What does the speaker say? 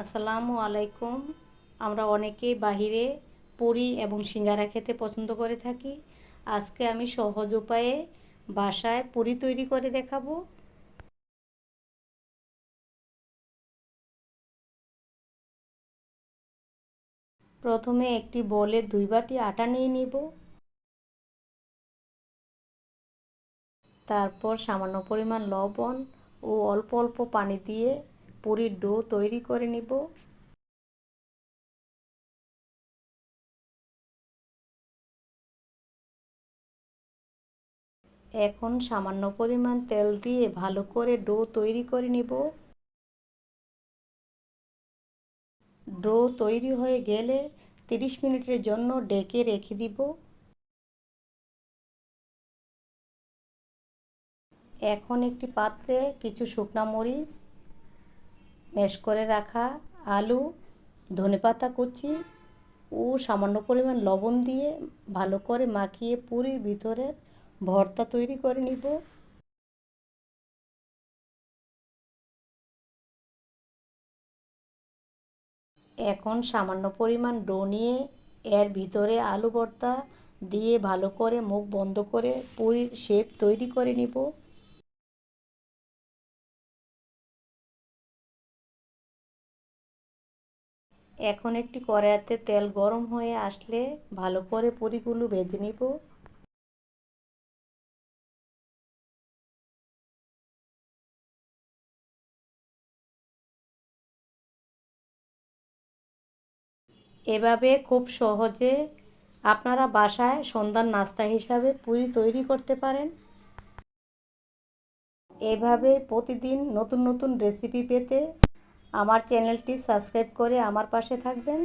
আসসালামু আলাইকুম। আমরা অনেকেই বাহিরে পুরি এবং সিঙ্গারা খেতে পছন্দ করে থাকি। আজকে আমি সহজ উপায়ে বাসায় পুরি তৈরি করে দেখাবো। প্রথমে একটি বলে দুই বাটি আটা নিয়ে নিব। তারপর সামান্য পরিমাণ লবণ ও অল্প অল্প পানি দিয়ে পুরীর ডো তৈরি করে নিব। এখন সামান্য পরিমাণ তেল দিয়ে ভালো করে ডো তৈরি করে নিব। ডো তৈরি হয়ে গেলে তিরিশ মিনিটের জন্য ডেকে রেখে দিব। এখন একটি পাত্রে কিছু শুকনা মরিচ ম্যাশ করে রাখা আলু, ধনেপাতা কুচি ও সামান্য পরিমাণ লবণ দিয়ে ভালো করে মাখিয়ে পুরীর ভিতরে ভর্তা তৈরি করে নিব। এখন সামান্য পরিমাণ ডো নিয়ে এর ভিতরে আলু ভর্তা দিয়ে ভালো করে মুখ বন্ধ করে পুরীর শেপ তৈরি করে নিব। এখন একটি কড়াইতে তেল গরম হয়ে আসলে ভালো করে পুরিগুলো ভেজে নিব। এভাবে খুব সহজে আপনারা বাসায় সন্ধ্যার নাস্তা হিসাবে পুরি তৈরি করতে পারেন। এভাবে প্রতিদিন নতুন নতুন রেসিপি পেতে আমার চ্যানেলটি সাবস্ক্রাইব করে আমার পাশে থাকবেন।